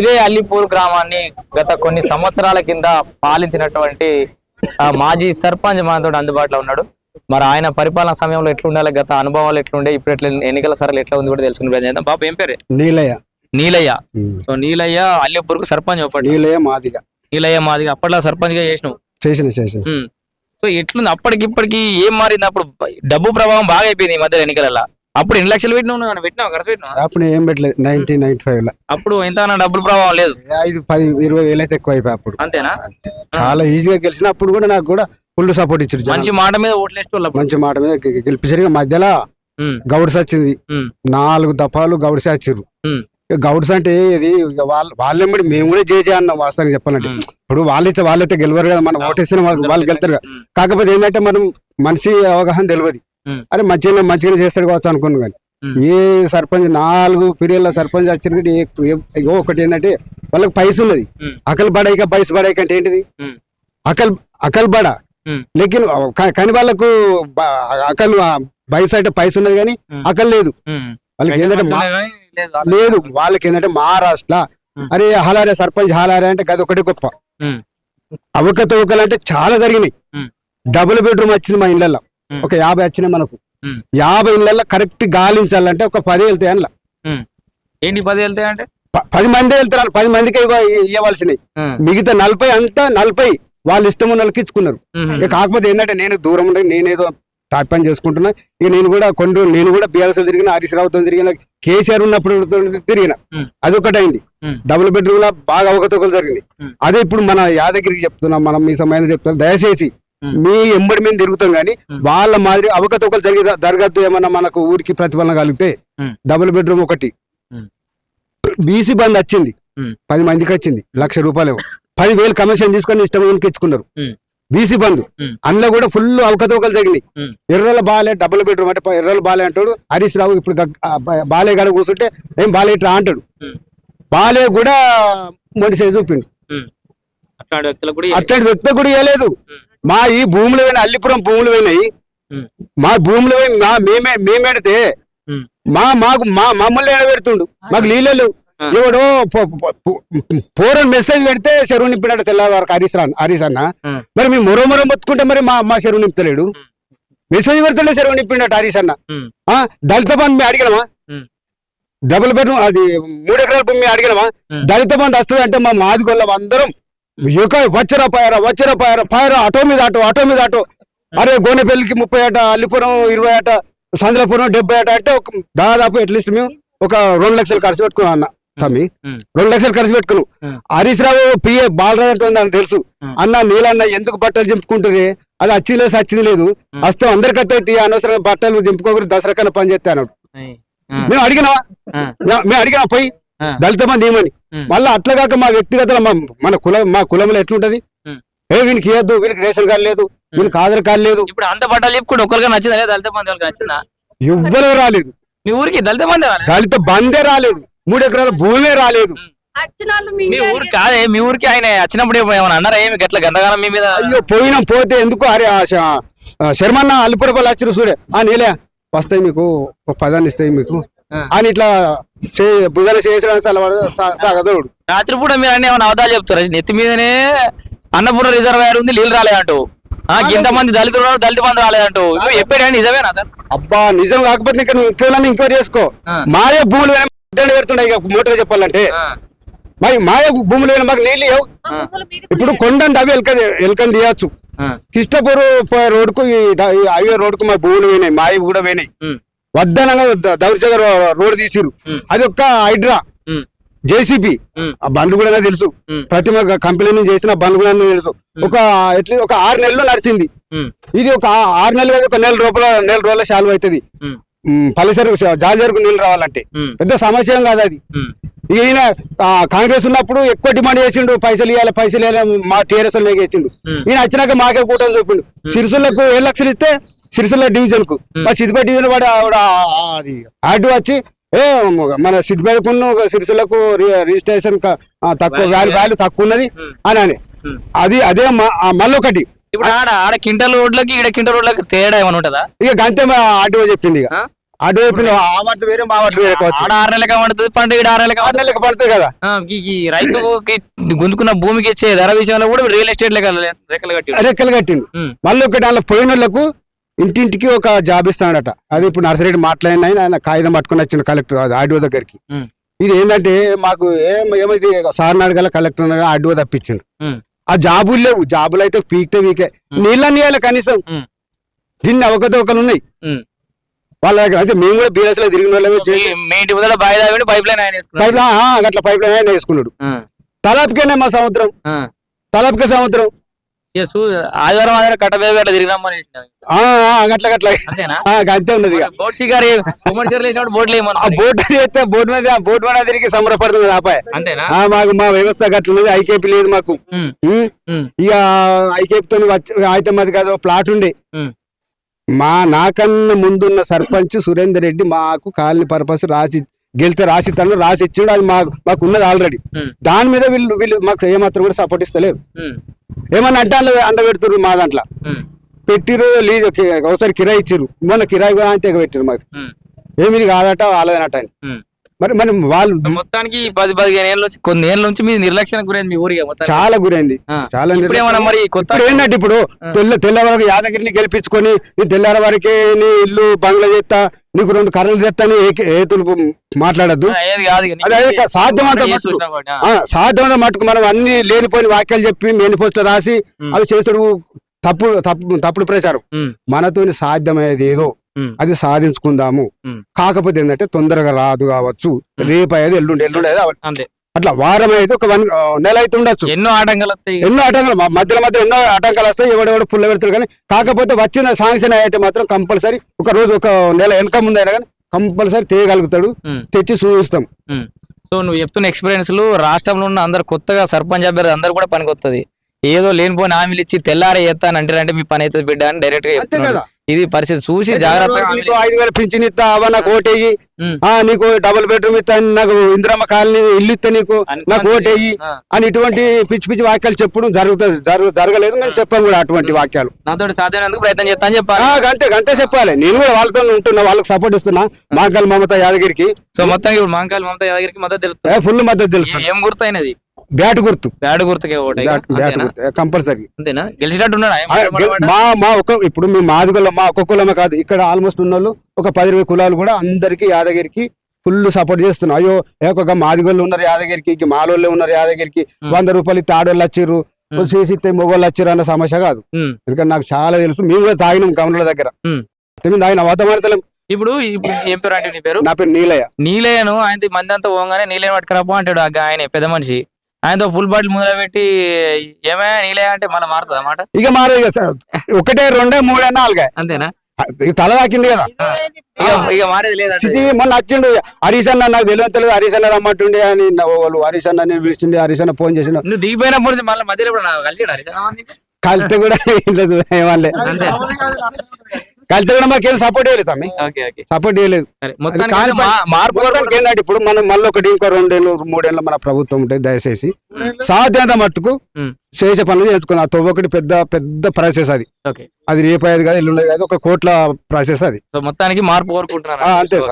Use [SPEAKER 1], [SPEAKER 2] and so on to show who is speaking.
[SPEAKER 1] ఇదే అల్లిపూర్ గ్రామాన్ని గత కొన్ని సంవత్సరాల కింద పాలించినటువంటి మాజీ సర్పంచ్ మనతో అందుబాటులో ఉన్నాడు. మరి ఆయన పరిపాలన సమయంలో ఎట్లుండాలి గత అనుభవాలు ఎట్లుండే ఇప్పుడు ఎట్లా ఎన్నికల సరళి ఎట్లా ఉంది కూడా తెలుసుకునే ప్రయత్నం బాబు ఏం పేరు?
[SPEAKER 2] నీలయ్య.
[SPEAKER 1] నీలయ్య. సో నీలయ్య అల్లిపూర్కు సర్పంచ్
[SPEAKER 2] నీలయ్య మాదిగా.
[SPEAKER 1] నీలయ్య మాది అప్పట్లో సర్పంచ్గా చేసినావు?
[SPEAKER 2] చేసిన చేసిన.
[SPEAKER 1] సో ఎట్లుంది? అప్పటికి ఇప్పటికి ఏం మారింది? అప్పుడు డబ్బు ప్రభావం బాగా అయిపోయింది ఈ మధ్య ఎన్నికలలో అప్పుడు ఎన్ని లక్షలు పెట్టినావు నువ్వు పెట్టినావు? ఖర్చు పెట్టినావు?
[SPEAKER 2] అప్పుడు ఏం పెట్టలేదు. నైన్టీన్ నైన్టీ ఫైవ్లో.
[SPEAKER 1] అప్పుడు ఎంత డబ్బుల ప్రభావం లేదు.
[SPEAKER 2] ఐదు పది ఇరవై వేలు అయితే ఎక్కువ అయిపోయి అప్పుడు.
[SPEAKER 1] అంతేనా?
[SPEAKER 2] అంతే. చాలా ఈజీగా గెలిచిన అప్పుడు కూడా నాకు కూడా ఫుల్ సపోర్ట్ ఇచ్చారు.
[SPEAKER 1] మంచి మాట మీద వాళ్ళు
[SPEAKER 2] మంచి మాట మీద గెలిపించారు. మధ్యలో గౌడ్స్ వచ్చింది. నాలుగు దఫాలు గౌడ్స్ ఇక గౌడ్స్ అంటే ఇది వాళ్ళ వాళ్ళెంబడి మేము కూడా జేజే అన్నాం వాస్తవానికి చెప్పాలంటే. ఇప్పుడు వాళ్ళైతే వాళ్ళైతే గెలవరు కదా మనం ఓటేసిన వాళ్ళు వాళ్ళు గెలుతారు కాకపోతే ఏంటంటే మనం మనిషి అవగాహన తెలియదు. అరే మంచిగా మంచిగా చేస్తాడు కావచ్చు అనుకున్నాను కానీ. ఏ సర్పంచ్ నాలుగు పీరియడ్ల సర్పంచ్ వచ్చినట్టు ఇగో ఒకటి ఏంటంటే వాళ్ళకి పైస ఉన్నది. అకల్ బడాయిక పైస బడాయిక అంటే ఏంటిది అకల్ అకల్ బడా కా- కానీ వాళ్ళకు అకల్ బైస్ అంటే పైస ఉన్నది కానీ. అకల్ లేదు. వాళ్ళకి ఏంటంటే
[SPEAKER 1] లేదు.
[SPEAKER 2] వాళ్ళకి ఏంటంటే మహారాష్ట్ర. అరే హలారే సర్పంచ్ హలారే అంటే గది ఒకటి గొప్ప అవకతవకలు అంటే చాలా జరిగినాయి. డబుల్ బెడ్రూమ్ వచ్చింది మా ఇళ్ళల్లో. ఒక యాభై వచ్చినాయి మనకు. యాభై ఇళ్ళల్లో కరెక్ట్ గాలించాలంటే ఒక పది వెళ్తాయి అందులో.
[SPEAKER 1] ఏంటి పది వెళ్తాయి అంటే
[SPEAKER 2] పది మంది వెళ్తారు పది మందికి ఇవ్వ- ఇవ్వవలసినవి
[SPEAKER 1] ఉమ్,
[SPEAKER 2] మిగతా నలభై అంతా నలభై వాళ్ళ ఇష్టం ఉన్న వాళ్ళకి ఇచ్చుకున్నారు కాకపోతే ఏంటంటే నేను దూరం ఉండే నేనేదో టాప్ పని చేసుకుంటున్నా ఇక నేను కూడా కొన్ని నేను కూడా బీఆర్ఎస్ తిరిగిన హరీష్ రావుతో తిరిగిన కేసీఆర్ ఉన్నప్పుడు తిరిగిన
[SPEAKER 1] ఉమ్.
[SPEAKER 2] అదొకటి అయింది
[SPEAKER 1] ఉమ్.
[SPEAKER 2] డబుల్ బెడ్రూమ్లో బాగా అవకతవకలు
[SPEAKER 1] ఉమ్.
[SPEAKER 2] అదే ఇప్పుడు మన యాదగిరికి చెప్తున్నాం మనం మీ సమయం చెప్తాం దయచేసి. మీ ఎంబడి మీద తిరుగుతాం కానీ
[SPEAKER 1] ఉమ్.
[SPEAKER 2] వాళ్ళ మాదిరి అవకతవకలు జరిగి జరగద్దు ఏమన్నా మనకు ఊరికి ప్రతిఫలన కలిగితే
[SPEAKER 1] ఉమ్.
[SPEAKER 2] డబుల్ బెడ్రూమ్ ఒకటి. బీసీ బంద్ వచ్చింది. పది మందికి వచ్చింది లక్ష రూపాయలు పది వేలు కమిషన్ తీసుకొని ఇష్టం ఇచ్చుకున్నారు. బీసీ బంద్
[SPEAKER 1] ఉమ్.
[SPEAKER 2] అందులో కూడా ఫుల్ అవకతవకలు జరిగినాయి. ఎర్రల బాలే డబుల్ బెడ్రూమ్ అంటే ఎర్రల బాలే అంటాడు హరీష్ రావు ఇప్పుడు బాలే గడ కూర్చుంటే ఏం బాలే ఇట్లా అంటాడు బాలే కూడా మొండి సైజు చూపిండు.
[SPEAKER 1] అట్లాంటి వ్యక్తులకు కూడా
[SPEAKER 2] ఇవ్వలేదు. మా ఈ భూములు పోయిన అల్లిపురం భూములు పోయినాయి. మా భూములు పోయి మా మేమే మేమెడితే మా మాకు మా మమ్మల్ని ఎడబెడుతుండు మాకు నీళ్ళు. ఎవడో పోరని మెసేజ్ పెడితే చెరువు నింపినాడు తెల్లవారు హరీష్ రాన్ హరీష్ అన్న. మరి మేము మొరో మొరో మొత్తుకుంటే మరి మా మా చెరువు నింపుతలేడు. మెసేజ్ పెడుతుండే చెరువు నింపినట్టు హరీష్ అన్న. దళిత బంధు మేము అడిగినామా? డబుల్ బెడ్రూమ్ అది మూడు ఎకరాల భూమి అడిగినామా. దళిత బంధు వస్తుంది అంటే మా మాదిగొల్లం అందరం. యొక్క వచ్చరా పాయరా వచ్చరా పాయరా పాయరా ఆటో మీద ఆటో ఆటో మీద ఆటో. అరే గోనెపల్లికి ముప్పై అట అల్లిపురం ఇరవై అట సంద్రపురం డెబ్బై అట అంటే ఒక దాదాపు అట్లీస్ట్ మేము ఒక రెండు లక్షలు ఖర్చు పెట్టుకున్నాం అన్న తమ్మి. రెండు లక్షలు ఖర్చు పెట్టుకున్నాం. హరీష్ రావు పిఏ బాలరాజు అంటే నాకు తెలుసు. అన్న నీలన్న ఎందుకు బట్టలు చింపుకుంటారే అది వచ్చింది లేదు సచ్చింది లేదు. వస్తే అందరికైతే తీ అనవసరంగా బట్టలు చింపుకోకరు దసరా కన్నా పని చేస్తే అన్నాడు
[SPEAKER 1] ఏయ్, ఉమ్,
[SPEAKER 2] మేము మే- మేము అడిగినా పోయి. దళిత మంది ఏమని. మళ్ళీ అట్లా కాక మా వ్యక్తిగత మా- మన కులం మా కులంలో ఎట్లుంటది. ఏ వీనికి ఇవ్వద్దు వీనికి రేషన్ కార్డు లేదు వీనికి ఆధార్ కార్డు లేదు.
[SPEAKER 1] ఇప్పుడు అంత బట్టలు చెప్పుకుంటే ఒకరికి నచ్చిందా? దళిత మంది వాళ్ళకి నచ్చిందా?
[SPEAKER 2] ఎవ్వరూ రాలేదు.
[SPEAKER 1] మీ ఊరికి దళిత మంది?
[SPEAKER 2] దళిత బందే రాలేదు. మూడు ఎకరాల భూమే రాలేదు.
[SPEAKER 3] మీ
[SPEAKER 1] ఊరికి కాదే మీ ఊరికి ఆయన వచ్చినప్పుడు ఏమైనా అన్నారా? ఏమి గట్ల గందగానం మీ మీద?
[SPEAKER 2] అయ్యో పోయినాం పోతే ఎందుకు? అరే శర్మన్న అల్లిపురపల్లి వచ్చిన చూడే. ఆ నీలే వస్తాయి మీకు ఒక పదాన్ని ఇస్తాయి మీకు. అని ఇట్లా భుజాన చేసిన సాగదోడు.
[SPEAKER 1] రాత్రిపూట మీరు అన్ని ఏమైనా అవతాలు చెప్తారు? నెత్తి మీదనే అన్నపూర్ణ రిజర్వాయర్ ఉంది నీళ్ళు రాలేదంటూ. ఆ ఇంత మంది దళితులు దళిత మంది రాలేదంటూ. చెప్పాడు నిజమేనా సార్?
[SPEAKER 2] అబ్బా నిజం కాకపోతే ఇంకేమైనా ఎంక్వైరీ చేసుకో. మాయ భూములు ఇబ్బంది పెడుతున్నాయి ఇక మూటగా చెప్పాలంటే. మరి మాయ భూములు మాకు నీళ్ళు లేవు. ఇప్పుడు కొండని తవ్వి ఎల్క ఎల్కని తీయచ్చు. కిష్టపూర్ రోడ్కు హైవే రోడ్కు మా భూములు పోయినాయి మాయ కూడా పోయినాయి. వద్దనంగా ద- దౌర్జన్య రో- రోడ్ తీసిరు. అది ఒక్క హైడ్రా. జేసీపీ. ఆ బండ్లు కూడా తెలుసు. ప్రతి ఒక్క కంపెనీ నుంచి చేసిన బండ్లు కూడా తెలుసు. ఒక ఎట్లా ఒక ఆరు నెలలు నడిచింది. ఇది ఒక ఆరు నెలలు కాదు, ఒక నెల రూపాయల నెల రోజుల శాలువ అవుతుంది
[SPEAKER 1] ఉమ్,
[SPEAKER 2] పల్లెసరు జాజరుకు నీళ్ళు రావాలంటే. పెద్ద సమస్య ఏం కాదు అది. ఈయన కాంగ్రెస్ ఉన్నప్పుడు ఎక్కువ డిమాండ్ చేసిండు పైసలు ఇవ్వాలి పైసలు ఇవ్వాలి మా టీఆర్ఎస్
[SPEAKER 1] ఉమ్.
[SPEAKER 2] ఈయన వచ్చినాక మాకే కూటమి చూపిండు. సిరిసులకు ఏడు లక్షలు ఇస్తే సిరిసుల డివిజన్కు మా సిద్దిపేట డివిజన్ వాడు అది ఆర్డు వచ్చి ఏ మన సిద్దిపేటకున్న సిరిసులకు రి- రిజిస్ట్రేషన్ తక్కువ వాల్యూ వాల్యూ తక్కువ ఉన్నది. అని అని. అది అదే మళ్ళొకటి.
[SPEAKER 1] ఇప్పుడు ఆడ ఆడ కింటల్ రోడ్లకి ఈడ కింటల్ రోడ్లకి తేడా ఏమైనా ఉంటుందా?
[SPEAKER 2] ఇక గంతే ఆర్డీఓ చెప్పింది ఇక.
[SPEAKER 1] ఆ?
[SPEAKER 2] అటు వైపు ఆ వాటి వేరే మా వాటి వేరే
[SPEAKER 1] ఆడ ఆరు నెలలుగా పడుతుంది పంట ఈడ ఆరు నెలలుగా
[SPEAKER 2] ఆరు నెలలకు పడుతుంది కదా.
[SPEAKER 1] ఈ- రైతుకి గుంజుకున్న భూమికి ఇచ్చే ధర విషయంలో కూడా రియల్ ఎస్టేట్ లెక్క రెక్కలు కట్టి ఉంది.
[SPEAKER 2] రెక్కలు కట్టిండు.
[SPEAKER 1] ఉమ్,
[SPEAKER 2] మళ్ళీ ఒకటి అలా పోయిన వాళ్ళకు ఇంటింటికి ఒక జాబ్ ఇస్తాడట అది ఇప్పుడు నర్సరెడ్డి మాట్లాడిన ఆయన కాగితం పట్టుకుని వచ్చిండు కలెక్టర్ ఆర్డీఓ దగ్గరికి. ఇది ఏంటంటే మాకు ఏమైంది సార్ అడగల కలెక్టర్ ఆర్డీఓ తప్పించిండు. ఆ జాబులు లేవు. జాబులు అయితే పీకితే వీకే నీళ్ళని ఇవ్వాలి కనీసం. దీన్ని అవకతవకలు ఉన్నాయి. వాళ్ళ దగ్గర అయితే మేము కూడా బీఎస్లో తిరిగిన వాళ్ళమే
[SPEAKER 1] పైప్ లైన్.
[SPEAKER 2] పైప్ అట్లా పైప్ లైన్ ఆయన వేసుకున్నాడు. తలాపికేనే మా సముద్రం. తలాపికే సముద్రం.
[SPEAKER 1] ఆదివారం ఆదివారం అట్లా
[SPEAKER 2] అంతే ఉన్నది ఇక.
[SPEAKER 1] బోట్ షికారి కమర్షియల్ వేసినప్పుడు బోట్లు
[SPEAKER 2] ఆ
[SPEAKER 1] వేయమన్నారు
[SPEAKER 2] బోట్ చేస్తే బోట్ మీద బోట్ మీద తిరిగి సంబరపడుతుంది ఆపాయ
[SPEAKER 1] అంతేనా?
[SPEAKER 2] ఆ, మాకు మా వ్యవస్థ గట్లున్నది ఐకేపీ లేదు మాకు. ఇక ఐకేపీతో వచ్చి అయితే మాది కాదు ప్లాట్ ఉండే. మా నాకన్నా ముందున్న సర్పంచ్ సురేందర్ రెడ్డి మాకు కాలనీ పర్పస్ రాసి గెలితే రాసి తను రాసి ఇచ్చిండు అది మాకు మాకు ఉన్నది ఆల్రెడీ దాని మీద వీళ్ళు వీళ్ళు మాకు ఏమాత్రం కూడా సపోర్ట్ ఇస్తలేరు. ఏమన్నా అంటే అండ పెడుతున్నారు మా దాంట్లో. పెట్టిరు లీజ్ ఒకసారి కిరాయి ఇచ్చిర్రు. మొన్న కిరాయి కూడా అంతే పెట్టిరు
[SPEAKER 1] ఉమ్,
[SPEAKER 2] ఏమిది కాదట వాళ్ళదనట అని. మరి మరి వాళ్ళు
[SPEAKER 1] మొత్తానికి పది పదిహేను ఏళ్ళ నుంచి కొన్ని ఏళ్ళ నుంచి మీ నిర్లక్ష్యం గురైంది మీ ఊరిగా
[SPEAKER 2] చాలా గురైంది. చాలా
[SPEAKER 1] మరి కొత్త
[SPEAKER 2] ఇప్పుడు ఏంటంటే ఇప్పుడు తెల్ల తెల్లవారికి యాదగిరిని గెలిపించుకొని నీ తెల్లార వారికి నీ ఇల్లు బంగ్లా చేస్తా నీకు రెండు కర్రలు తెస్తా అని ఏ- ఏతులు మాట్లాడద్దు.
[SPEAKER 1] నీకు
[SPEAKER 2] సాధ్యమంత మటుకు సాధ్యమంత మనం అన్ని లేనిపోయిన వాక్యాలు చెప్పి మేనిపోస్టర్ రాసి. అవి చేసుడు తప్పు తప్పు తప్పుడు ప్రచారం. మనతోని సాధ్యమయ్యేది ఏదో. అది సాధించుకుందాము. కాకపోతే ఏంటంటే తొందరగా రాదు కావచ్చు. రేపు అయ్యేది ఎల్లుండి ఎల్లుండి అయ్యేది అట్లా వారం అయితే ఒక వన్ నెల అయితే ఉండొచ్చు.
[SPEAKER 1] ఎన్నో ఆటంకాలు వస్తాయి.
[SPEAKER 2] ఎన్నో ఆటంకాలు మధ్యలో మధ్య ఎన్నో ఆటంకాలు వస్తాయి ఎవడెవడు పుల్ల పెడతాడు కానీ కాకపోతే వచ్చిన శాంక్షన్ అయితే మాత్రం కంపల్సరీ ఒక రోజు ఒక నెల వెనక ముందు అయినా కానీ కంపల్సరీ తేయగలుగుతాడు తెచ్చి చూపిస్తాం.
[SPEAKER 1] సో నువ్వు చెప్తున్న ఎక్స్పీరియన్స్లు రాష్ట్రంలో ఉన్న అందరు కొత్తగా సర్పంచ్ అభ్యర్థి అందరు కూడా పనికొత్తది. ఏదో లేనిపోయిన హామీలు ఇచ్చి తెల్లారి చేస్తాను అంటే మీ పని అవుతుంది బిడ్డ అని డైరెక్ట్గా చెప్తున్నాడు.
[SPEAKER 2] కదా.
[SPEAKER 1] ఇది పరిస్థితి చూసి జాగ్రత్తగా
[SPEAKER 2] నీకు ఐదు వేల పింఛన్ ఇస్తా అవ్వ నాకు ఓటేయి నీకు డబుల్ బెడ్రూమ్ ఇస్తా నాకు ఇందిరమ్మ కాలనీ ఇల్లు ఇస్తా నీకు నాకు ఓటేయి. అని ఇటువంటి పిచ్చి పిచ్చి వాక్యాలు చెప్పడం జరుగుతుంది జరగ- జరగలేదు మేము చెప్పాం కూడా అటువంటి వాక్యాలు.
[SPEAKER 1] నాతో సాధ్యమైనందుకు ప్రయత్నం చేస్తా అని చెప్పాలి.
[SPEAKER 2] అంతే అంతే చెప్పాలి. నేను కూడా వాళ్ళతో ఉంటున్నా వాళ్ళకి సపోర్ట్ ఇస్తున్నా మాకల్ మమత యాదగిరికి.
[SPEAKER 1] సో మొత్తం ఇప్పుడు మాంకాయలు మమతా యాదగిరికి మద్దతు తెలుస్తుంది.
[SPEAKER 2] ఫుల్ మద్దతు తెలుసు
[SPEAKER 1] ఏ- ఏం గుర్తు అయినది?
[SPEAKER 2] బ్యాట్ గుర్తు.
[SPEAKER 1] బ్యాడ్ గుర్తుకే ఓటే
[SPEAKER 2] బ్యాట్ బ్యాట్ గుర్తు. కంపల్సరీ.
[SPEAKER 1] అంతేనా? గెలిచినట్టు?
[SPEAKER 2] మా మా ఒక ఇప్పుడు మీ మాదిగల్లో మా ఒక్క కులమే కాదు. ఇక్కడ ఆల్మోస్ట్ ఉన్న వాళ్ళు ఒక పది ఇరవై కులాలు కూడా అందరికి యాదగిరికి ఫుల్ సపోర్ట్ చేస్తున్నాం. అయ్యో ఏ ఒక మాదిగోళ్ళు ఉన్నారు యాదగిరికి ఇక మాలోళ్ళే ఉన్నారు యాదగిరికి. వంద రూపాయలు ఇస్తే ఆడోళ్ళు వచ్చిర్రు చేసి మొగోళ్ళు వచ్చిర్రు అన్న సమస్య కాదు. ఎందుకంటే నాకు చాలా తెలుసు. మేము కూడా తాగినాం గమనుల దగ్గర. మేము. తాగిన అవతమాడతలేం
[SPEAKER 1] ఇప్పుడు ఏం పేరు అంటే నీ పేరు?
[SPEAKER 2] నా పేరు నీలయ్య.
[SPEAKER 1] నీలేను ఆయన మంది అంతా పోగానే నీలేను పట్టుకురాపో అంటాడు ఆయన పెద్ద మనిషి. ఆయనతో ఫుల్ బాటిల్ ముందర పెట్టి ఏమైనా నీలే అంటే మళ్ళీ మారుతుంది అన్నమాట
[SPEAKER 2] ఇక మారే ఒకటే రెండే మూడే నాలుగే.
[SPEAKER 1] అంతేనా?
[SPEAKER 2] తల తాకింది కదా.
[SPEAKER 1] ఇక ఇక మారేది లేదా
[SPEAKER 2] చిచి మొన్న వచ్చిండు హరీష్ అన్న నాకు తెలియదు తెలియదు హరీష్ అన్న రమ్మంటుండే అని వాళ్ళు హరీష్ అన్న నేను పిలిచిండే హరీష్ అన్న ఫోన్ చేసిన
[SPEAKER 1] నువ్వు దిగిపోయినప్పుడు నుంచి మళ్ళీ మధ్యలో నాకు కలిసి
[SPEAKER 2] కలితే కూడా ఇంట్లో ఏమనలే కలితే కూడా మాకేం సపోర్ట్ చేయలేదు తమ్మి.
[SPEAKER 1] Okay okay.
[SPEAKER 2] సపోర్ట్ చేయలేదు.
[SPEAKER 1] మార్పు
[SPEAKER 2] ఏంటంటే ఇప్పుడు మనం మళ్ళీ ఒకటి ఇంకో రెండేళ్ళు మూడేళ్ళు మన ప్రభుత్వం ఉంటుంది దయచేసి సాధ్యత మట్టుకు చేసే పనులు చేసుకుని ఆ తొవ్వొకటి పెద్ద పెద్ద ప్రాసెస్ అది.
[SPEAKER 1] ఓకే.
[SPEAKER 2] అది రేపు అయ్యేది కాదు ఎల్లుండేది కాదు ఒక కోట్ల ప్రాసెస్ అది.
[SPEAKER 1] సో మొత్తానికి మార్పు కోరుకుంటున్నాను
[SPEAKER 2] ఆ, అంతే సార్.